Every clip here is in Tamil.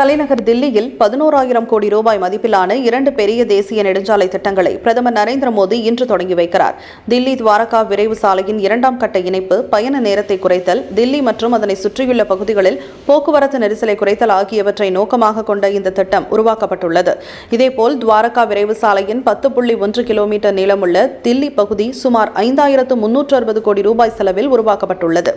தலைநகர் தில்லியில் பதினோராயிரம் கோடி ரூபாய் மதிப்பிலான இரண்டு பெரிய தேசிய நெடுஞ்சாலை திட்டங்களை பிரதமர் நரேந்திர மோடி இன்று தொடங்கி வைக்கிறார். தில்லி துவாரகா விரைவு சாலையின் இரண்டாம் கட்ட இணைப்பு பயண நேரத்தை குறைத்தல் தில்லி மற்றும் அதனை சுற்றியுள்ள பகுதிகளில் போக்குவரத்து நெரிசலை குறைத்தல் ஆகியவற்றை நோக்கமாக கொண்ட இந்த திட்டம் உருவாக்கப்பட்டுள்ளது. இதேபோல் துவாரகா விரைவு சாலையின் பத்து புள்ளி ஒன்று கிலோமீட்டர் நீளமுள்ள தில்லி பகுதி சுமார் ஐந்தாயிரத்து முன்னூற்று அறுபது கோடி ரூபாய் செலவில் உருவாக்கப்பட்டுள்ளது.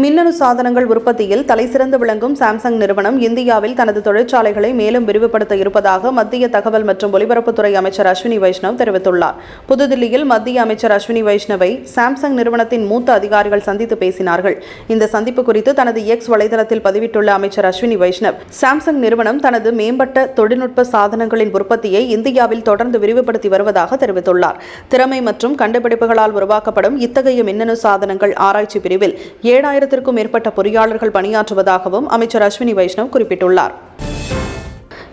மின்னணு சாதனங்கள் உற்பத்தியில் தலைசிறந்து விளங்கும் சாம்சங் நிறுவனம் இந்தியாவில் தனது தொழிற்சாலைகளை மேலும் விரிவுபடுத்த இருப்பதாக மத்திய தகவல் மற்றும் ஒலிபரப்புத்துறை அமைச்சர் அஸ்வினி வைஷ்ணவ் தெரிவித்துள்ளார். புதுதில்லியில் மத்திய அமைச்சர் அஸ்வினி வைஷ்ணவை சாம்சங் நிறுவனத்தின் மூத்த அதிகாரிகள் சந்தித்து பேசினார்கள். இந்த சந்திப்பு குறித்து தனது எக்ஸ் வலைதளத்தில் பதிவிட்டுள்ள அமைச்சர் அஸ்வினி வைஷ்ணவ் சாம்சங் நிறுவனம் தனது மேம்பட்ட தொழில்நுட்ப சாதனங்களின் உற்பத்தியை இந்தியாவில் தொடர்ந்து விரிவுபடுத்தி வருவதாக தெரிவித்துள்ளார். திறமை மற்றும் கண்டுபிடிப்புகளால் உருவாக்கப்படும் இத்தகைய மின்னணு சாதனங்கள் ஆராய்ச்சி பிரிவில் ஏழாயிரம் ஆயிரத்திற்கும் மேற்பட்ட பொறியாளர்கள் பணியாற்றுவதாகவும் அமைச்சர் அஸ்வினி வைஷ்ணவ் குறிப்பிட்டுள்ளார்.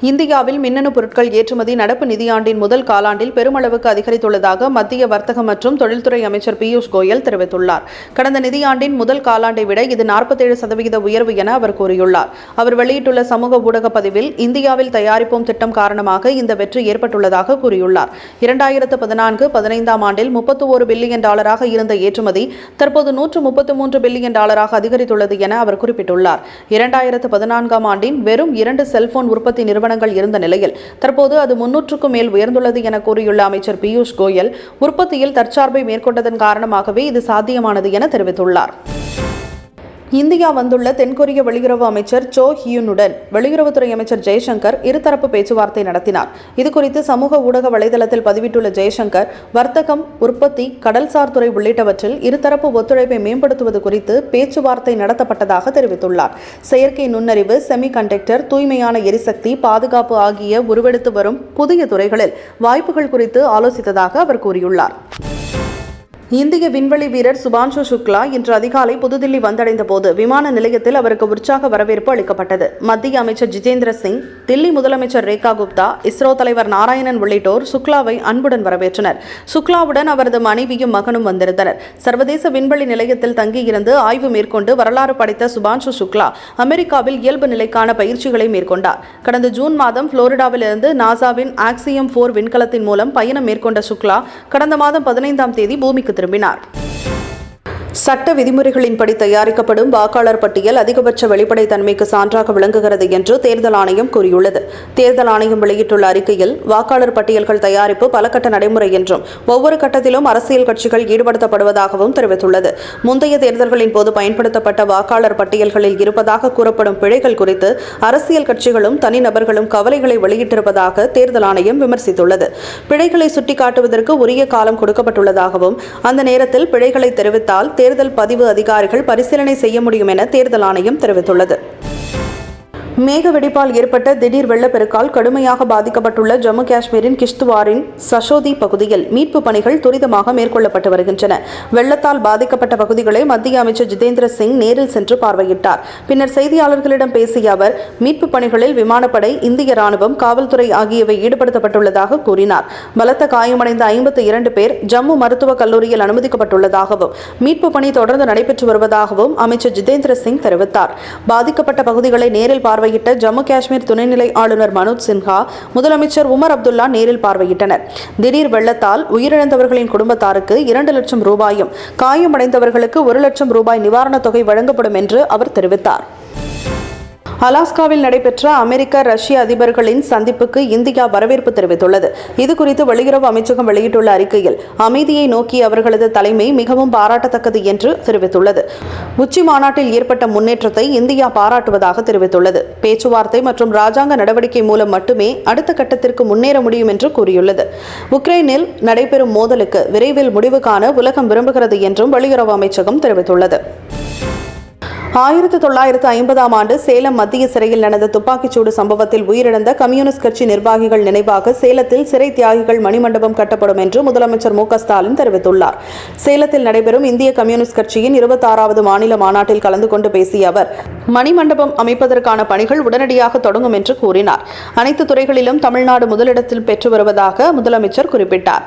இந்தியாவில் மின்னணு பொருட்கள் ஏற்றுமதி நடப்பு நிதியாண்டின் முதல் காலாண்டில் பெருமளவுக்கு அதிகரித்துள்ளதாக மத்திய வர்த்தக மற்றும் தொழில்துறை அமைச்சர் பியூஷ் கோயல் தெரிவித்துள்ளார். கடந்த நிதியாண்டின் முதல் காலாண்டை விட இது நாற்பத்தேழு சதவிகித உயர்வு என அவர் கூறியுள்ளார். அவர் வெளியிட்டுள்ள சமூக ஊடக பதிவில் இந்தியாவில் தயாரிப்போம் திட்டம் காரணமாக இந்த வெற்றி ஏற்பட்டுள்ளதாக கூறியுள்ளார். இரண்டாயிரத்து பதினான்கு பதினைந்தாம் ஆண்டில் முப்பத்தி ஒரு பில்லியன் டாலராக இருந்த ஏற்றுமதி தற்போது நூற்று முப்பத்து மூன்று பில்லியன் டாலராக அதிகரித்துள்ளது என அவர் குறிப்பிட்டுள்ளார். இரண்டாயிரத்து பதினான்காம் ஆண்டின் வெறும் இரண்டு செல்போன் உற்பத்தி நிறுவனம் நிறுவனங்கள் இருந்த நிலையில் தற்போது அது முன்னூற்றுக்கும் மேல் உயர்ந்துள்ளது என கூறியுள்ள அமைச்சர் பியூஷ் கோயல் உற்பத்தியில் தற்சார்பை மேற்கொண்டதன் காரணமாகவே இது சாத்தியமானது என தெரிவித்துள்ளார். இந்தியா வந்துள்ள தென்கொரிய வெளியுறவு அமைச்சர் சோ ஹியுனுடன் வெளியுறவுத்துறை அமைச்சர் ஜெய்சங்கர் இருதரப்பு பேச்சுவார்த்தை நடத்தினார். இதுகுறித்து சமூக ஊடக வலைதளத்தில் பதிவிட்டுள்ள ஜெய்சங்கர் வர்த்தகம் உற்பத்தி கடல்சார் துறை உள்ளிட்டவற்றில் இருதரப்பு ஒத்துழைப்பை மேம்படுத்துவது குறித்து பேச்சுவார்த்தை நடத்தப்பட்டதாக தெரிவித்துள்ளார். செயற்கை நுண்ணறிவு செமி கண்டக்டர் தூய்மையான எரிசக்தி பாதுகாப்பு ஆகிய உருவெடுத்து வரும் புதிய துறைகளில் வாய்ப்புகள் குறித்து ஆலோசித்ததாக அவர் கூறியுள்ளார். இந்திய விண்வெளி வீரர் சுபான்ஷு சுக்லா இன்று அதிகாலை புதுதில்லி வந்தடைந்த போது விமான நிலையத்தில் அவருக்கு உற்சாக வரவேற்பு அளிக்கப்பட்டது. மத்திய அமைச்சர் ஜிதேந்திர சிங் தில்லி முதலமைச்சர் ரேகா குப்தா இஸ்ரோ தலைவர் நாராயணன் உள்ளிட்டோர் சுக்லாவை அன்புடன் வரவேற்றனர். சுக்லாவுடன் அவரது மனைவியும் மகனும் வந்திருந்தனர். சர்வதேச விண்வெளி நிலையத்தில் தங்கியிருந்து ஆய்வு மேற்கொண்டு வரலாறு படைத்த சுபான்ஷு சுக்லா அமெரிக்காவில் இயல்பு நிலைக்கான பயிற்சிகளை மேற்கொண்டார். கடந்த ஜூன் மாதம் புளோரிடாவிலிருந்து நாசாவின் ஆக்சியம் போர் விண்கலத்தின் மூலம் பயணம் மேற்கொண்ட சுக்லா கடந்த மாதம் பதினைந்தாம் தேதி பூமிக்கு திரும்பினார். சட்ட விதிமுறைகளின்படி தயாரிக்கப்படும் வாக்காளர் பட்டியல் அதிகபட்ச வெளிப்படைத்தன்மைக்கு சான்றாக விளங்குகிறது என்று தேர்தல் ஆணையம் கூறியுள்ளது. தேர்தல் ஆணையம் வெளியிட்டுள்ள அறிக்கையில் வாக்காளர் பட்டியல்கள் தயாரிப்பு பல கட்ட நடைமுறை என்றும் ஒவ்வொரு கட்டத்திலும் அரசியல் கட்சிகள் ஈடுபடுத்தப்படுவதாகவும் தெரிவித்துள்ளது. முந்தைய தேர்தல்களின் போது பயன்படுத்தப்பட்ட வாக்காளர் பட்டியல்களில் இருப்பதாக கூறப்படும் பிழைகள் குறித்து அரசியல் கட்சிகளும் தனிநபர்களும் கவலைகளை வெளியிட்டிருப்பதாக தேர்தல் ஆணையம் விமர்சித்துள்ளது. பிழைகளை சுட்டிக்காட்டுவதற்கு உரிய காலம் கொடுக்கப்பட்டுள்ளதாகவும் அந்த நேரத்தில் பிழைகளை தெரிவித்தால் தேர்தல் பதிவு அதிகாரிகள் பரிசீலனை செய்ய முடியும் என தேர்தல் ஆணையம் தெரிவித்துள்ளது. மேக வெடிப்பால் ஏற்பட்ட திடீர் வெள்ளப்பெருக்கால் கடுமையாக பாதிக்கப்பட்டுள்ள ஜம்மு காஷ்மீரின் கிஷ்துவாரின் சஷோதி பகுதியில் மீட்பு பணிகள் துரிதமாக மேற்கொள்ளப்பட்டு வருகின்றன. வெள்ளத்தால் பாதிக்கப்பட்ட பகுதிகளை மத்திய அமைச்சர் ஜிதேந்திர சிங் நேரில் சென்று பார்வையிட்டார். பின்னர் செய்தியாளர்களிடம் பேசிய அவர் மீட்பு பணிகளில் விமானப்படை இந்திய ராணுவம் காவல்துறை ஆகியவை ஈடுபடுத்தப்பட்டுள்ளதாக கூறினார். பலத்த காயமடைந்த ஐம்பத்தி இரண்டு பேர் ஜம்மு மருத்துவக் கல்லூரியில் அனுமதிக்கப்பட்டுள்ளதாகவும் மீட்பு பணி தொடர்ந்து நடைபெற்று வருவதாகவும் அமைச்சர் ஜிதேந்திர சிங் தெரிவித்தார். பாதிக்கப்பட்ட பகுதிகளை நேரில் பார்வை பார்வையிட்ட ஜம்மு காஷ்மீர் துணைநிலை ஆளுநர் மனோஜ் சின்ஹா முதலமைச்சர் உமர் அப்துல்லா நேரில் பார்வையிட்டனர். திடீர் வெள்ளத்தால் உயிரிழந்தவர்களின் குடும்பத்தாருக்கு இரண்டு லட்சம் ரூபாயும் காயமடைந்தவர்களுக்கு ஒரு லட்சம் ரூபாய் நிவாரணத் தொகை வழங்கப்படும் என்று அவர் தெரிவித்தார். அலாஸ்காவில் நடைபெற்ற அமெரிக்க ரஷ்ய அதிபர்களின் சந்திப்புக்கு இந்தியா வரவேற்பு தெரிவித்துள்ளது. இதுகுறித்து வெளியுறவு அமைச்சகம் வெளியிட்டுள்ள அறிக்கையில் அமைதியை நோக்கி அவர்களது தலைமை மிகவும் பாராட்டத்தக்கது என்று தெரிவித்துள்ளது. உச்சி மாநாட்டில் ஏற்பட்ட முன்னேற்றத்தை இந்தியா பாராட்டுவதாக தெரிவித்துள்ளது. பேச்சுவார்த்தை மற்றும் ராஜாங்க நடவடிக்கை மூலம் மட்டுமே அடுத்த கட்டத்திற்கு முன்னேற முடியும் என்று கூறியுள்ளது. உக்ரைனில் நடைபெறும் மோதலுக்கு விரைவில் முடிவு காண உலகம் விரும்புகிறது என்றும் வெளியுறவு அமைச்சகம் தெரிவித்துள்ளது. ஆயிரத்தி தொள்ளாயிரத்து ஐம்பதாம் ஆண்டு சேலம் மத்திய சிறையில் நடந்த துப்பாக்கிச்சூடு சம்பவத்தில் உயிரிழந்த கம்யூனிஸ்ட் கட்சி நிர்வாகிகள் நினைவாக சேலத்தில் சிறை தியாகிகள் மணிமண்டபம் கட்டப்படும் என்று முதலமைச்சர் மு ஸ்டாலின் தெரிவித்துள்ளார். சேலத்தில் நடைபெறும் இந்திய கம்யூனிஸ்ட் கட்சியின் இருபத்தாறாவது மாநில மாநாட்டில் கலந்து கொண்டு பேசிய அவர் மணிமண்டபம் அமைப்பதற்கான பணிகள் உடனடியாக தொடங்கும் என்று கூறினார். அனைத்து துறைகளிலும் தமிழ்நாடு முதலிடத்தில் பெற்று வருவதாக முதலமைச்சர் குறிப்பிட்டார்.